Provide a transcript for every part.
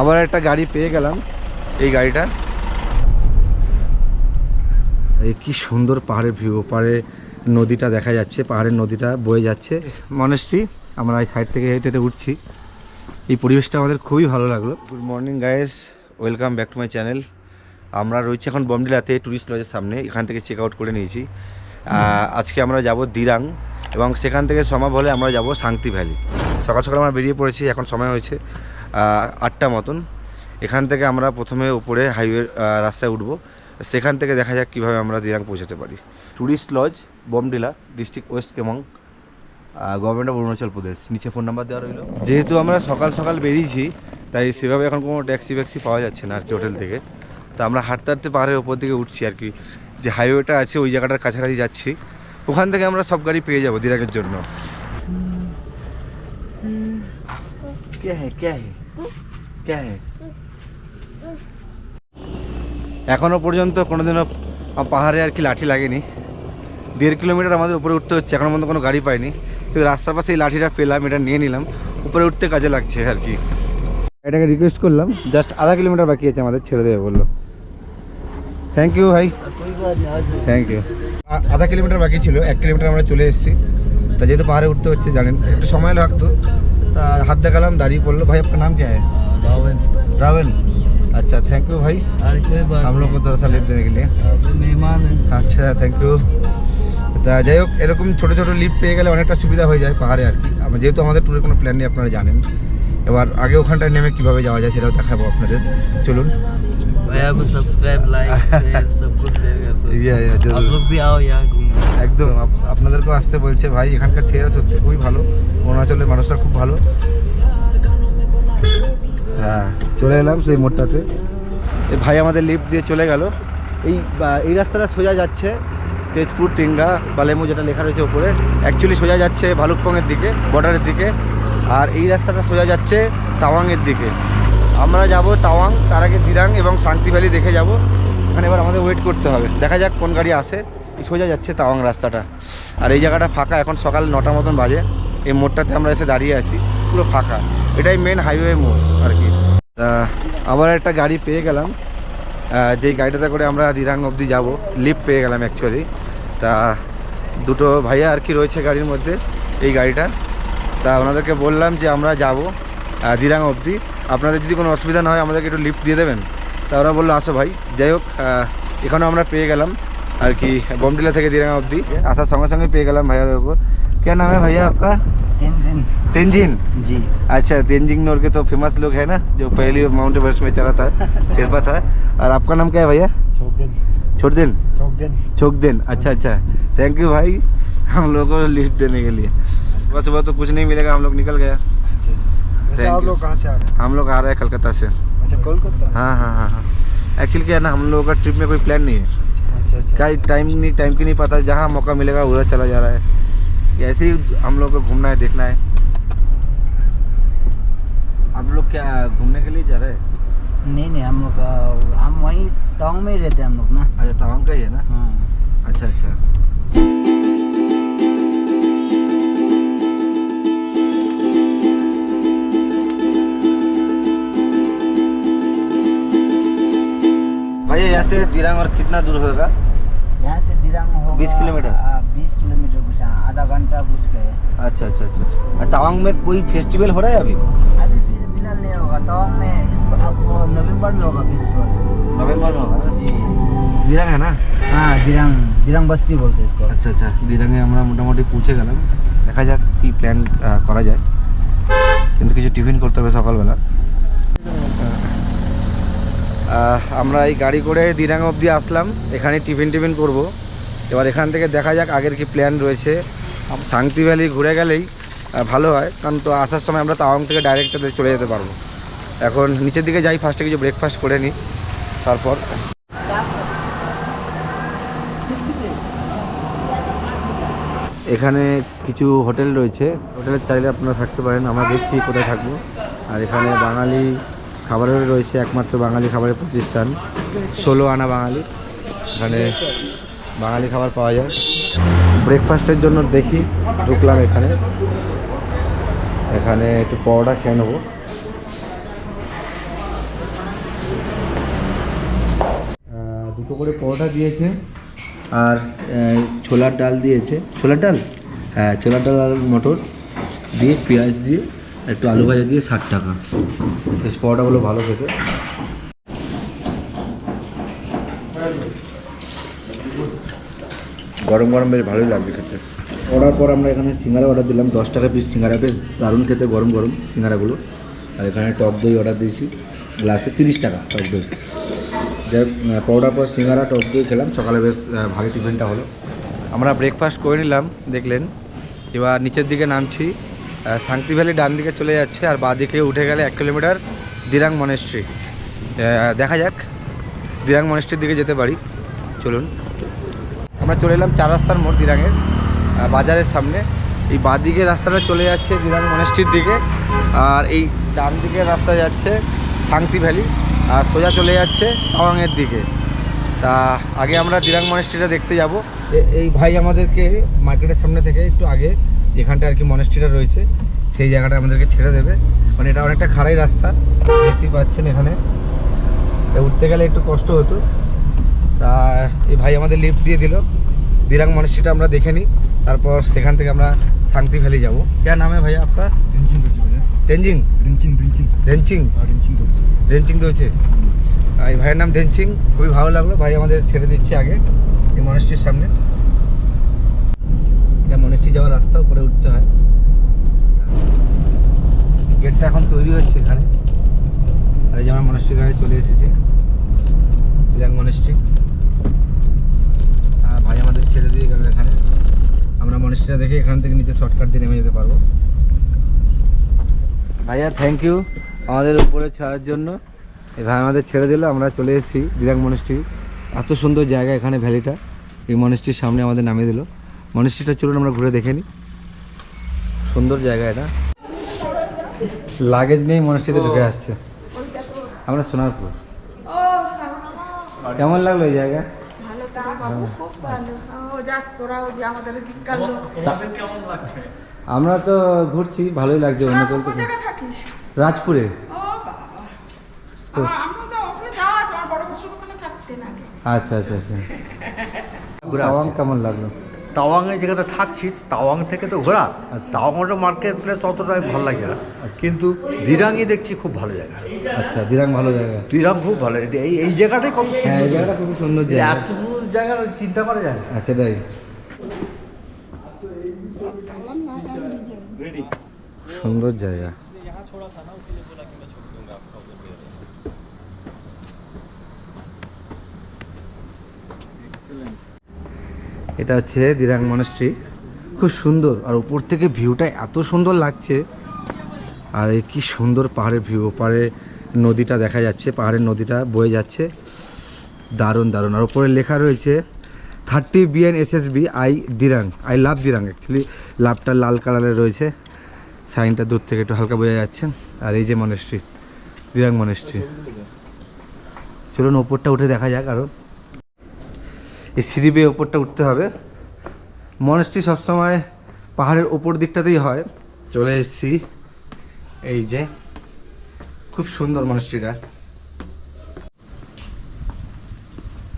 আবার একটা গাড়ি পেয়ে গেলাম। এই গাড়িটা। এই কি সুন্দর পাহাড়ের ভিউ পাহাড়ে নদীটা দেখা যাচ্ছে, পাহাড়ের নদীটা বয়ে যাচ্ছে। মনেশ্রী, আমরা এই সাইড থেকে হেঁটে হেঁটে উঠছি। এই পরিবেশটা আমাদের খুবই ভালো লাগল। Good morning guys welcome back to my channel আমরা রয়েছি এখন বমডিলাতে ট্যুরিস্ট লজের সামনে। এখান থেকে চেক আউট করে নিয়েছি। আজকে আমরা যাব দিরাং এবং সেখান থেকে সম্ভব হলে আমরা যাব শান্তি ভ্যালি। সকাল সকাল আমরা বেরিয়ে পড়েছি, এখন সময় হয়েছে আটটা মতন। এখান থেকে আমরা প্রথমে উপরে হাইওয়ে রাস্তায় উঠব। সেখান থেকে দেখা যাক কীভাবে আমরা দিরাং পৌঁছাতে পারি। Tourist lodge Bomdila district west Kameng government of Arunachal Pradesh নিচে ফোন নাম্বার দেওয়া রইল। যেহেতু আমরা সকাল সকাল বেরিয়েছি তাই সেভাবে এখন কোনো ট্যাক্সি ফ্যাক্সি পাওয়া যাচ্ছে না আর কি হোটেল থেকে। তো আমরা হাঁটতে হাঁটতে পাহাড়ের ওপর দিকে উঠছি আর কি। যে হাইওয়েটা আছে ওই জায়গাটার কাছাকাছি যাচ্ছি। ওখান থেকে আমরা সব গাড়ি পেয়ে যাব দিরাকের জন্য। কে হ্যাঁ কে হ্যাঁ হ্যাঁ এখনও পর্যন্ত কোনোদিনও পাহাড়ে আর কি লাঠি লাগেনি। দেড় কিলোমিটার আমাদের উপরে উঠতে হচ্ছে, এখনও পর্যন্ত কোনো গাড়ি পাইনি। কিন্তু রাস্তার পাশে এই লাঠিটা পেলাম, এটা নিয়ে নিলাম। উপরে উঠতে কাজে লাগছে আর কি। এটাকে রিকোয়েস্ট করলাম জাস্ট আধা কিলোমিটার বাকি আছে আমাদের, ছেড়ে দেবে বলল। থ্যাংক ইউ ভাই। থ্যাংক ইউ আধা কিলোমিটার বাকি ছিল, এক কিলোমিটার আমরা চলে এসেছি। তা যেহেতু পাহাড়ে উঠতে হচ্ছে, জানেন, একটু সময় লাগতো। হাত দেখালাম দাঁড়িয়ে পড়লো ভাই আপনার নাম क्या है रावण रावण अच्छा थैंक यू भाई अरे कोई बात हम लोग को थोड़ा सा लिफ्ट देने के लिए नहीं। मेहमान है আচ্ছা থ্যাংক ইউ তা যাই হোক এরকম ছোটো ছোটো লিফট পেয়ে গেলে অনেকটা সুবিধা হয়ে যায় পাহাড়ে আর কি আমরা যেহেতু আমাদের ট্যুরের কোনো প্ল্যান নেই আপনারা জানেন এবার আগে ওখানটায় নেমে কীভাবে যাওয়া যায় সেটাও দেখাবো আপনাদের চলুন भैया को सब्सक्राइब लाइक शेयर सबको शेयर कर दो ইয়া ইয়া आप लोग भी आओ यहाँ घूमने একদম আপ- আপনাদেরকেও আসতে বলছে ভাই এখানকার ছেলেরা সত্যি খুবই ভালো অরুণাচলের মানুষরা খুব ভালো হ্যাঁ চলে এলাম সেই মোড়টাতে এই ভাই আমাদের লিফট দিয়ে চলে গেল এই বা- এই রাস্তাটা সোজা যাচ্ছে তেজপুর টিঙ্গা বালেমু যেটা লেখা রয়েছে উপরে অ্যাকচুয়ালি সোজা যাচ্ছে ভালুকপংয়ের দিকে বর্ডারের দিকে আর এই রাস্তাটা সোজা যাচ্ছে তাওয়াংয়ের দিকে আমরা যাব তাওয়াং, তার আগে দিরাং এবং শান্তি ভ্যালি দেখে যাব। ওখানে এবার আমাদের ওয়েট করতে হবে। দেখা যাক কোন গাড়ি আসে। সোজা যাচ্ছে তাওয়াং রাস্তাটা। আর এই জায়গাটা ফাঁকা, এখন সকাল নটা মতন বাজে। এই মোড়টাতে আমরা এসে দাঁড়িয়ে আছি, পুরো ফাঁকা। এটাই মেন হাইওয়ে মোড় আর কি। আবার একটা গাড়ি পেয়ে গেলাম। যেই গাড়িটাতে করে আমরা দিরাং অবধি যাব লিফট পেয়ে গেলাম অ্যাকচুয়ালি তা দুটো ভাইয়া আর কি রয়েছে গাড়ির মধ্যে, এই গাড়িটা। তা ওনাদেরকে বললাম যে আমরা যাব দিরাং অবধি। আপনাদের যদি কোনো অসুবিধা না হয় আমাদেরকে একটু লিফট দিয়ে দেবেন তা ওরা বললো আসো ভাই যাই হোক আহ, এখানেও আমরা পেয়ে গেলাম আর কি বমডিলা থেকে দিরাং অবধি আসার সঙ্গে সঙ্গে পেয়ে গেলাম ভাইয়া को क्या नाम है भैया आपका तेंजिन तेंजिन जी अच्छा तेंजिंग नोर के तो फेमस लोग है ना जो पहली माउंट एवरेस्ट में चला था शेरपा था और आपका नाम क्या है भैया चौकदिन छोड़ दिन चौकदिन छोक दिन अच्छा अच्छा थैंक यू भाई हम लोग को लिफ्ट देने के लिए सुबह सुबह तो कुछ नहीं मिलेगा हम लोग निकल गया वैसे आप लोग कहाँ से आ रहे हैं? हम लोग आ रहे हैं कलकत्ता से। अच्छा कोलकाता हाँ हाँ हाँ हाँ। एक्चुअली क्या है ना हम लोगों का ट्रिप में कोई प्लान नहीं है। अच्छा अच्छा। क्या टाइम नहीं टाइम की नहीं पता जहाँ मौका मिलेगा उधर चला जा रहा है। ऐसे ही हम लोग को घूमना है देखना है। आप लोग क्या घूमने के लिए जा रहे हैं? नहीं नहीं हम लोग हम वहीं टाउन में ही रहते हैं हम लोग ना। अच्छा तवांग का ही है ना? हाँ। अच्छा अच्छा। भैया यहाँ से दिरांग और कितना दूर होगा यहाँ से दिरांग होगा 20 किलोमीटर? बीस किलोमीटर कुछ हाँ, आधा घंटा कुछ गए अच्छा अच्छा अच्छा और तवांग में कोई फेस्टिवल हो रहा है अभी अभी फिर फिलहाल नहीं होगा टाउन में इस आपको नवंबर में होगा फेस्टिवल नवंबर में होगा ना? जी দিরাং है ना हाँ दिरांग दिरांग बस्ती बोलते हैं इसको আচ্ছা আচ্ছা দিরাঙে আমরা মোটামুটি পৌঁছে গেলাম দেখা যাক কি প্ল্যান করা যায় কিন্তু কিছু টিফিন করতে হবে সকালবেলা আহ, আমরা এই গাড়ি করে দিরাং অবধি আসলাম। এখানে টিফিন টিফিন করব। এবার এখান থেকে দেখা যাক আগের কি প্ল্যান রয়েছে। শান্তি ভ্যালি ঘুরে গেলেই ভালো হয়। কারণ তো আসার সময় আমরা তাওয়াং থেকে ডাইরেক্ট চলে যেতে পারব। এখন নিচের দিকে যাই ফার্স্টে কিছু ব্রেকফাস্ট করে নিই তারপর এখানে কিছু হোটেল রয়েছে। হোটেলের চাইলে আপনারা থাকতে পারেন, আমরা দেখছি কোথায় থাকব। আর এখানে বাঙালি খাবারের রয়েছে একমাত্র বাঙালি খাবারের প্রতিষ্ঠান, ষোলো আনা বাঙালি। এখানে বাঙালি খাবার পাওয়া যায়। ব্রেকফাস্টের জন্য দেখি, ঢুকলাম এখানে। এখানে একটু পরোটা খেয়ে নেব। দুটো করে পরোটা দিয়েছে, আর ছোলার ডাল দিয়েছে। ছোলার ডাল? হ্যাঁ ছোলার ডাল আর মটর, দিয়ে পেঁয়াজ দিয়ে একটু আলু ভাজা দিয়ে ষাট টাকা। বেশ পরোটাগুলো ভালো খেতে। গরম গরম বেশ ভালোই লাগবে খেতে। অর্ডার পর আমরা এখানে সিঙ্গারা অর্ডার দিলাম দশ টাকা পিস সিঙ্গারা বেশ দারুণ খেতে গরম গরম সিঙ্গারাগুলো। আর এখানে টক দই অর্ডার দিয়েছি গ্লাসে তিরিশ টাকা টক দই। যাই পরোটার পর সিঙ্গারা টক দই খেলাম সকালে বেশ ভারী টিফিনটা হলো। আমরা ব্রেকফাস্ট করে নিলাম দেখলেন। এবার নিচের দিকে নামছি শান্তি ভ্যালি ডান দিকে চলে যাচ্ছে আর বাঁ দিকে উঠে গেলে এক কিলোমিটার দিরাং মনেস্ট্রি দেখা যাক, দিরাং মনেস্ট্রির দিকে যেতে পারি। চলুন। আমরা চলে এলাম চার রাস্তার মোড় দিরাঙের বাজারের সামনে। এই বাঁ দিকের রাস্তাটা চলে যাচ্ছে দিরাং মনেস্ট্রির দিকে, আর এই ডান দিকের রাস্তা যাচ্ছে সাংটি ভ্যালি, আর সোজা চলে যাচ্ছে তাওয়াংয়ের দিকে। তা, আগে আমরা দিরাং মনেস্ট্রিটা দেখতে যাব। এই ভাই আমাদেরকে মার্কেটের সামনে থেকে একটু আগে যেখানটা আর কি মনেস্ট্রিটা রয়েছে সেই জায়গাটা আমাদেরকে ছেড়ে দেবে। মানে এটা অনেকটা খারাই রাস্তা দেখতেই পাচ্ছেন এখানে। উঠতে গেলে একটু কষ্ট হতো। তা এই ভাই আমাদের লিফ্ট দিয়ে দিল। দিরাং মনেস্ট্রিটা আমরা দেখে নিই। তারপর সেখান থেকে আমরা শান্তি ভ্যালি যাব। কেন নামে ভাই আপনার রেঞ্জিং রেঞ্জিং রেঞ্চিং? রেঞ্চিং? দৌছে এই ভাইয়ের নাম ধেনচিং খুবই ভালো লাগল। ভাই আমাদের ছেড়ে দিচ্ছে আগে এই মনেস্ট্রির সামনে। যাওয়ার রাস্তা উপরে উঠতে হয়। গেটটা এখন তৈরি হচ্ছে এখানে। আর এই যে আমার মনেস্ট্রি গায়ে চলে এসেছি দিরাং মনেস্ট্রি আর ভাই আমাদের ছেড়ে দিয়ে গেল এখানে। আমরা মনেস্ট্রিটা দেখে এখান থেকে নিচে শর্টকাট দিয়ে নেমে যেতে পারব। ভাইয়া থ্যাংক ইউ আমাদের উপরে ছাড়ার জন্য। এই ভাই আমাদের ছেড়ে দিল, আমরা চলে এসেছি দিরাং মনেস্ট্রি এত সুন্দর জায়গা এখানে ভ্যালিটা। এই মনেস্ট্রির সামনে আমাদের নামিয়ে দিল। মনেস্ট্রিটা চলুন আমরা ঘুরে দেখে নিই সুন্দর জায়গা এটা। লাগেজ নেই মনেস্ট্রিতে ঢুকে আসছে। আমরা সোনারপুর। কেমন লাগল এই জায়গা? ভালো তো বাবু খুব ভালো। ও যাক তোরা ওই যে আমাদের দিক কাটলো আমরা তো ঘুরছি ভালোই লাগছে অরুণাচল তো থাকিস? রাজপুরে। আচ্ছা আচ্ছা আচ্ছা। কেমন লাগল? তাওয়াংয়ে যেখানে থাকছি তাওয়াং থেকে তো ঘোরা আচ্ছা। তাওয়াংটা মার্কেট প্লেস অতটা ভালো লাগে না। কিন্তু দিরাঙ্গি দেখছি খুব ভালো জায়গা। আচ্ছা দিরাং ভালো জায়গা। দিরাং খুব ভালো এই এই জায়গাটাই কত হ্যাঁ এই জায়গাটা খুবই সুন্দর এই জায়গা। এত সুন্দর জায়গা চিন্তা করা যায় না। হ্যাঁ সেটাই। সুন্দর জায়গা। এটা হচ্ছে দিরাং মনস্ট্রি। খুব সুন্দর। আর উপর থেকে ভিউটা এত সুন্দর লাগছে। আর এই কি সুন্দর পাহাড়ের ভিউ। ওপারে নদীটা দেখা যাচ্ছে, পাহাড়ের নদীটা বয়ে যাচ্ছে। দারুণ দারুণ। আর উপরে লেখা রয়েছে, thirty BN S S B, I Dirang. I love Dirang actually লাভটা লাল কালারের রয়েছে। সাইনটা দূর থেকে একটু হালকা বোঝা যাচ্ছে। আর এই যে মনেস্ট্রি, দিরাং মনেস্ট্রি। চলুন ওপরটা উঠে দেখা যাক আরও এই সিঁড়ি বেয়ে ওপরটা উঠতে হবে। মনেস্ট্রি সবসময় পাহাড়ের ওপর দিকটাতেই হয়। চলে এসেছি এই যে খুব সুন্দর মনেস্ট্রিটা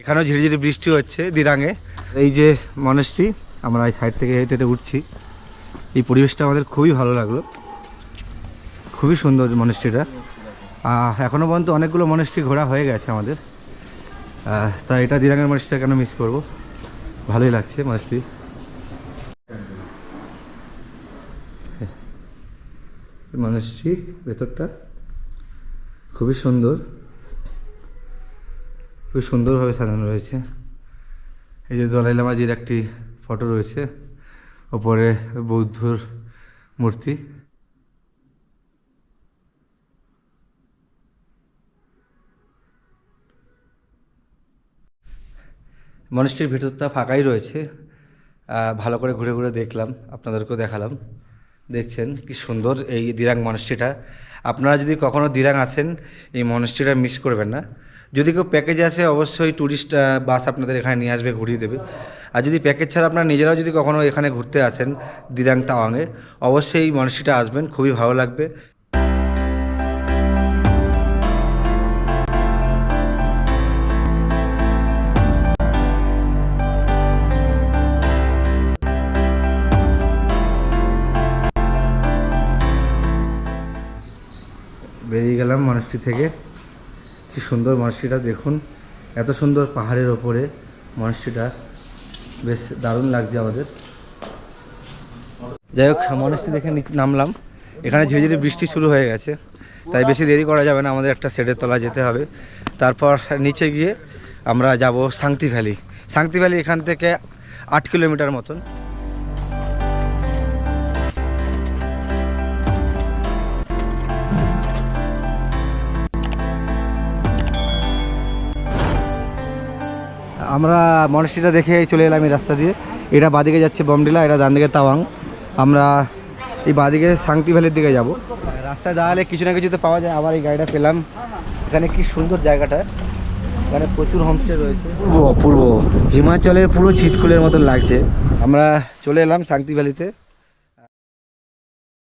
এখানেও ঝিরিঝিরি বৃষ্টি হচ্ছে দিরাঙে। এই যে মনেস্ট্রি আমরা এই সাইড থেকে হেঁটে হেঁটে উঠছি। এই পরিবেশটা আমাদের খুবই ভালো লাগল। খুবই সুন্দর মনেস্ট্রিটা এখনও পর্যন্ত অনেকগুলো মনেস্ট্রি ঘোরা হয়ে গেছে আমাদের। তা এটা দিরাঙের মনেস্ট্রিটা কেন মিস করব? ভালোই লাগছে মাছটি। মনেস্ট্রি ভেতরটা খুবই সুন্দর। খুব সুন্দরভাবে সাজানো রয়েছে। এই যে দলাই লামাজির একটি ফটো রয়েছে। ওপরে বৌদ্ধর মূর্তি। মনেস্ট্রির ভেতরটা ফাঁকাই রয়েছে। ভালো করে ঘুরে ঘুরে দেখলাম, আপনাদেরকেও দেখালাম। দেখছেন কি সুন্দর এই দিরাং মনেস্ট্রিটা আপনারা যদি কখনও দিরাং আসেন এই মনেস্ট্রিটা মিস করবেন না। যদি কেউ প্যাকেজ আসে, অবশ্যই ট্যুরিস্ট বাস আপনাদের এখানে নিয়ে আসবে, ঘুরিয়ে দেবে। আর যদি প্যাকেজ ছাড়া আপনারা নিজেরাও যদি কখনও এখানে ঘুরতে আসেন দিরাং তাওয়াংয়ে অবশ্যই এই মনেস্ট্রিটা আসবেন, খুবই ভালো লাগবে। এলাম মনস্ট্রি থেকে। কি সুন্দর মনস্ট্রিটা দেখুন। এত সুন্দর পাহাড়ের ওপরে মানুষটিটা। বেশ দারুণ লাগছে আমাদের। যাই হোক মনস্ট্রি দেখে নামলাম। এখানে ধীরে ধীরে বৃষ্টি শুরু হয়ে গেছে। তাই বেশি দেরি করা যাবে না, আমাদের একটা শেডের তলা যেতে হবে। তারপর নিচে গিয়ে আমরা যাব সাংতি ভ্যালি। সাংতি ভ্যালি এখান থেকে আট কিলোমিটার মতন। আমরা মনস্ট্রিটা দেখে চলে এলাম এই রাস্তা দিয়ে। এটা বাদিকে যাচ্ছে বমডিলা এটা ডান দিকে তাওয়াং। আমরা এই বাদিকে শান্তি ভ্যালির দিকে যাব। রাস্তায় দাঁড়ালে কিছু না কিছু তো পাওয়া যায়। আবার এই গাড়িটা পেলাম। এখানে কি সুন্দর জায়গাটা। এখানে প্রচুর হোমস্টে রয়েছে। পূর্ব পূর্ব হিমাচলের পুরো ছিটকুলের মতন লাগছে। আমরা চলে এলাম শান্তি ভ্যালিতে।